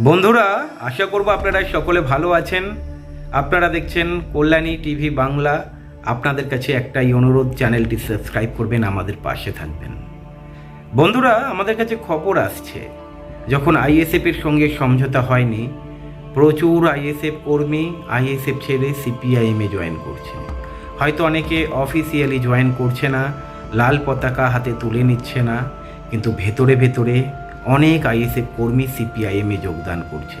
বন্ধুরা, আশা করব আপনারা সকলে ভালো আছেন। আপনারা দেখছেন কল্যাণী টিভি বাংলা। আপনাদের কাছে একটাই অনুরোধ, চ্যানেলটি সাবস্ক্রাইব করবেন, আমাদের পাশে থাকবেন। বন্ধুরা, আমাদের কাছে খবর আসছে। যখন আইএসএফ এর সঙ্গে সমঝোতা হয়নি, প্রচুর আইএসএফ কর্মী আইএসএফ ছেড়ে সিপিআইএমে জয়েন করছে হয়তো অনেকে অফিসিয়ালি জয়েন করছে না লাল পতাকা হাতে তুলে নিচ্ছে না, কিন্তু ভেতরে ভেতরে অনেক আইএসএফ কর্মী সিপিআইএমে যোগদান করছে।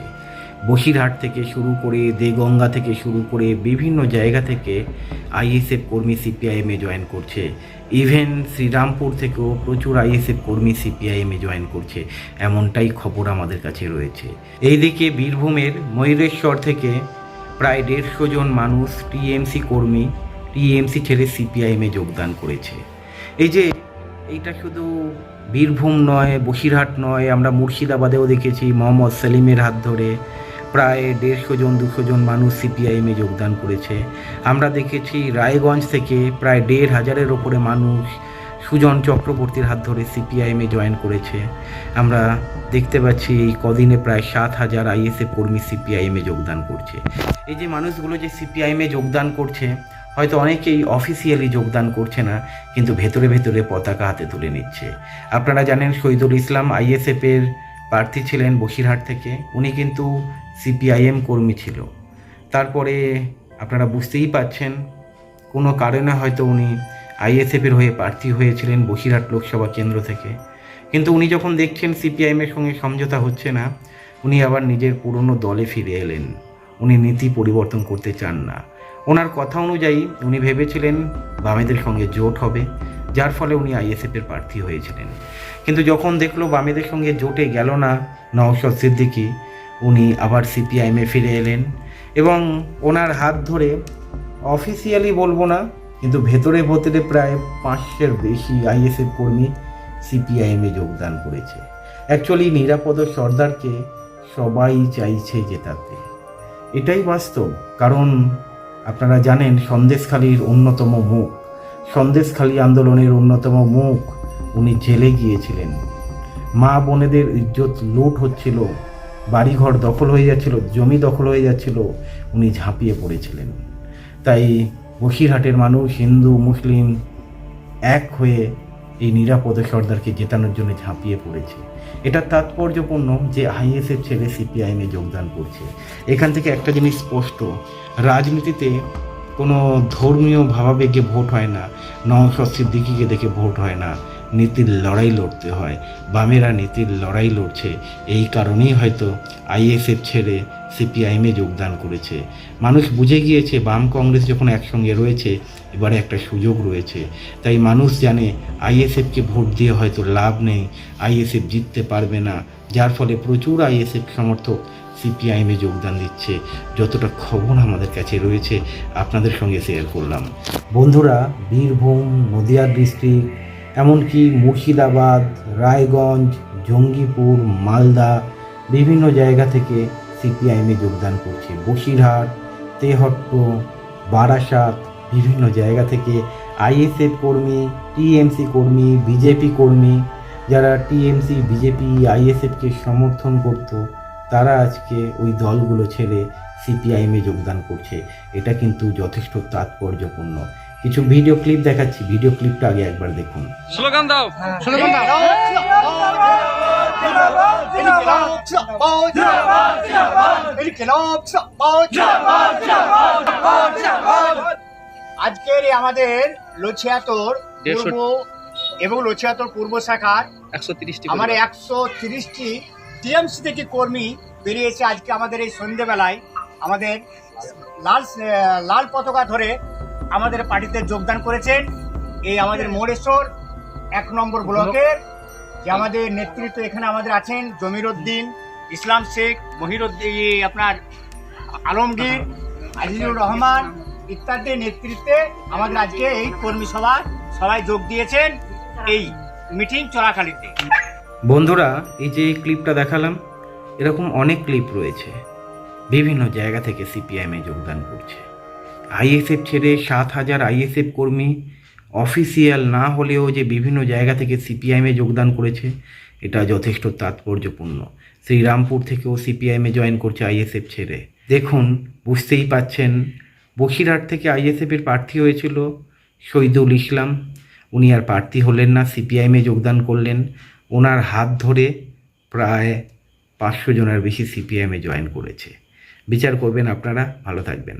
বসিরহাট থেকে শুরু করে দেগঙ্গা থেকে শুরু করে বিভিন্ন জায়গা থেকে আইএসএফ কর্মী সিপিআইএমে জয়েন করছে। ইভেন শ্রীরামপুর থেকেও প্রচুর আইএসএফ কর্মী সিপিআইএমে জয়েন করছে, এমনটাই খবর আমাদের কাছে রয়েছে। এইদিকে বীরভূমের ময়ূরেশ্বর থেকে প্রায় দেড়শো জন মানুষ টিএমসি কর্মী, টিএমসি ছেড়ে সিপিআইএমে যোগদান করেছে। এই যে, এইটা শুধু বীরভূম নয়, বসিরহাট নয়, আমরা মুর্শিদাবাদেও দেখেছি মোহাম্মদ সেলিমের হাত ধরে প্রায় দেড়শো জন, দুশো জন মানুষ সিপিআইএমে যোগদান করেছে। আমরা দেখেছি রায়গঞ্জ থেকে প্রায় দেড় হাজারের ওপরে মানুষ সুজন চক্রবর্তীর হাত ধরে সিপিআইএমে জয়েন করেছে। আমরা দেখতে পাচ্ছি এই কদিনে প্রায় সাত হাজার আইএসএফ কর্মী সিপিআইএমে যোগদান করছে। এই যে মানুষগুলো যে সিপিআইএমে যোগদান করছে হয়তো অনেকেই অফিসিয়ালি যোগদান করছে না, কিন্তু ভেতরে ভেতরে পতাকা হাতে তুলে নিচ্ছে। আপনারা জানেন শহীদুল ইসলাম আইএসএফের প্রার্থী ছিলেন বসিরহাট থেকে। উনি কিন্তু সিপিআইএম কর্মী ছিল। তারপরে আপনারা বুঝতেই পাচ্ছেন, কোনো কারণে হয়তো উনি আইএসএফের হয়ে প্রার্থী হয়েছিলেন বসিরহাট লোকসভা কেন্দ্র থেকে। কিন্তু উনি যখন দেখছেন সিপিআইএমের সঙ্গে সমঝোতা হচ্ছে না, উনি আবার নিজের পুরনো দলে ফিরে এলেন। উনি নীতি পরিবর্তন করতে চান না। ওনার কথা অনুযায়ী উনি ভেবেছিলেন বামেদের সঙ্গে জোট হবে, যার ফলে উনি আইএসএফের প্রার্থী হয়েছিলেন। কিন্তু যখন দেখল বামেদের সঙ্গে জোটে গেল না, নওশদ সিদ্দিকী, উনি আবার সিপিআইএমে ফিরে এলেন এবং ওনার হাত ধরে অফিসিয়ালি বলব না, কিন্তু ভেতরে ভেতরে প্রায় পাঁচশের বেশি আইএসএফ কর্মী সিপিআইএমে যোগদান করেছে। অ্যাকচুয়ালি নিরাপদ সর্দারকে সবাই চাইছে জেতাতে। এটাই বাস্তব। কারণ আপনারা জানেন, সন্দেশখালীর অন্যতম মুখ, সন্দেশখালী আন্দোলনের অন্যতম মুখ উনি জেলে গিয়েছিলেন। মা বোনেদের ইজ্জত লুট হচ্ছিল, বাড়িঘর দখল হয়ে যাচ্ছিল, জমি দখল হয়ে যাচ্ছিল, উনি ঝাঁপিয়ে পড়েছিলেন। তাই বসিরহাটের মানুষ হিন্দু, মুসলিম এক হয়ে এই নিরাপদে সর্দারকে জেতানোর জন্য ঝাঁপিয়ে পড়েছে। এটা তাৎপর্যপূর্ণ যে আইএসএফ ছেলে সিপিআইএমে যোগদান করছে। এখান থেকে একটা জিনিস স্পষ্ট, রাজনীতিতে কোনো ধর্মীয় ভাবাবেগে ভোট হয় না, নওশদ সিদ্দিকিকে দেখে ভোট হয় না। নীতির লড়াই লড়তে হয়। বামেরা নীতির লড়াই লড়ছে। এই কারণেই হয়তো আইএসএফ ছেড়ে সিপিআইএমে যোগদান করেছে। মানুষ বুঝে গিয়েছে, বাম কংগ্রেস যখন একসঙ্গে রয়েছে, এবারে একটা সুযোগ রয়েছে। তাই মানুষ জানে আইএসএফকে ভোট দিয়ে হয়তো লাভ নেই, আইএসএফ জিততে পারবে না। যার ফলে প্রচুর আইএসএফ সমর্থক সিপিআইএমে যোগদান দিচ্ছে। যতটা খবর আমাদের কাছে রয়েছে, আপনাদের সঙ্গে শেয়ার করলাম। বন্ধুরা, বীরভূম, নদিয়া ডিস্ট্রিক্ট এমনকি মুর্শিদাবাদ, রায়গঞ্জ, জঙ্গিপুর, মালদা, বিভিন্ন জায়গা থেকে সিপিআইএমে যোগদান করছে। বসিরহাট, তেহট্ট, বারাসাত, বিভিন্ন জায়গা থেকে আইএসএফ কর্মী, টিএমসি কর্মী, বিজেপি কর্মী, যারা টিএমসি, বিজেপি আইএসএফকে সমর্থন করত, তারা আজকে ওই দলগুলো ছেড়ে সিপিআইএমে যোগদান করছে। এটা কিন্তু যথেষ্ট তাৎপর্যপূর্ণ। কিছু ভিডিও ক্লিপ দেখাচ্ছি। ভিডিও ক্লিপটা আগে একবার দেখুন। স্লোগান দাও। স্লোগান আজকের আমাদের লছিয়াতর পূর্ব এবং লছিয়াতর পূর্ব শাখার একশো তিরিশটি আমার একশো তিরিশটি টিএমসি থেকে কর্মী বেরিয়েছে আজকে আমাদের এই সন্ধেবেলায়। আমাদের লাল লাল পতাকা ধরে আমাদের পার্টিতে যোগদান করেছেন এই আমাদের মোড়েশ্বর এক নম্বর ব্লকের যে আমাদের নেতৃত্ব এখানে আমাদের আছেন জমির উদ্দিন ইসলাম শেখ মহিরুদ্দিন আপনার আলমগীর আজিজুর রহমান ইত্যাদি নেতৃত্বে আমাদের আজকে এই কর্মী সভা সবাই যোগ দিয়েছেন এই মিটিং চলাকালীতে বন্ধুরা এই যে এই ক্লিপটা দেখালাম এরকম অনেক ক্লিপ রয়েছে। বিভিন্ন জায়গা থেকে সিপিআইএমে যোগদান করছে। আইএসএফ ছেড়ে সাত হাজার আইএসএফ কর্মী অফিসিয়াল না হলেও যে বিভিন্ন জায়গা থেকে সিপিআইএমে যোগদান করেছে, এটা যথেষ্ট তাৎপর্যপূর্ণ। শ্রীরামপুর থেকেও সিপিআইএমে জয়েন করছে আইএসএফ ছেড়ে। দেখুন, বুঝতেই পাচ্ছেন, বসিরহাট থেকে আইএসএফের প্রার্থী হয়েছিল শহীদুল ইসলাম। উনি আর প্রার্থী হলেন না, সিপিআইএমে যোগদান করলেন। ওনার হাত ধরে প্রায় পাঁচশো জনের বেশি সিপিআইএমে জয়েন করেছে। বিচার করবেন আপনারা, ভালো থাকবেন।